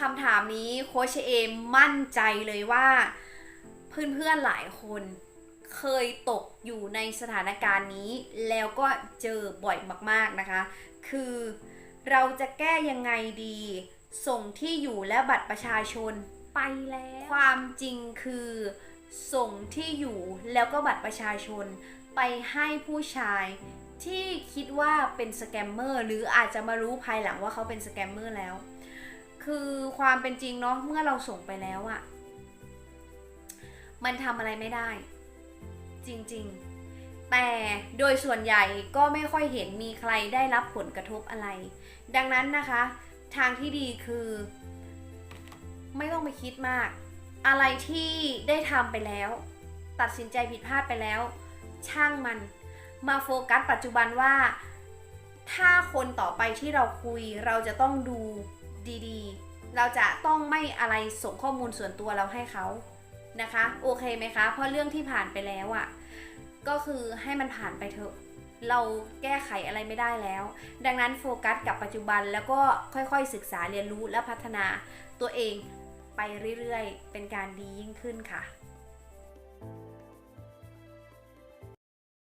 คำถามนี้โค้ชเอมมั่นใจเลยว่า เพื่อนๆหลายคนเคยตกอยู่ในสถานการณ์นี้ แล้วก็เจอบ่อยมากๆนะคะ คือเราจะแก้ยังไงดี ส่งที่อยู่และบัตรประชาชนไปแล้ว ความจริงคือส่งที่อยู่แล้วก็บัตรประชาชนไปให้ผู้ชายที่คิดว่าเป็นสแกมเมอร์หรืออาจจะมารู้ภายหลังว่าเขาเป็นสแกมเมอร์แล้ว คือความเป็นจริงเนาะเมื่อเราส่งไปแล้วอะมันทำอะไรไม่ได้ จริงๆ แต่โดยส่วนใหญ่ก็ไม่ค่อยเห็นมีใครได้รับผลกระทบอะไร ดังนั้นนะคะ ทางที่ดีคือ ไม่ต้องไปคิดมาก อะไรที่ได้ทำไปแล้ว ตัดสินใจผิดพลาดไปแล้ว ช่างมันมาโฟกัสปัจจุบันว่า ถ้าคนต่อไปที่เราคุยเราจะต้องดู ดีๆ เราจะต้องไม่อะไรส่งข้อมูลส่วนตัวเราให้เขานะคะ โอเคไหมคะ เพราะเรื่องที่ผ่านไปแล้วอะ่ะ ก็คือให้มันผ่านไปเถอะ เราแก้ไขอะไรไม่ได้แล้ว ดังนั้นโฟกัสกับปัจจุบันแล้วก็ค่อยๆศึกษาเรียนรู้และพัฒนาตัวเองไปเรื่อยๆ เป็นการดียิ่งขึ้นค่ะ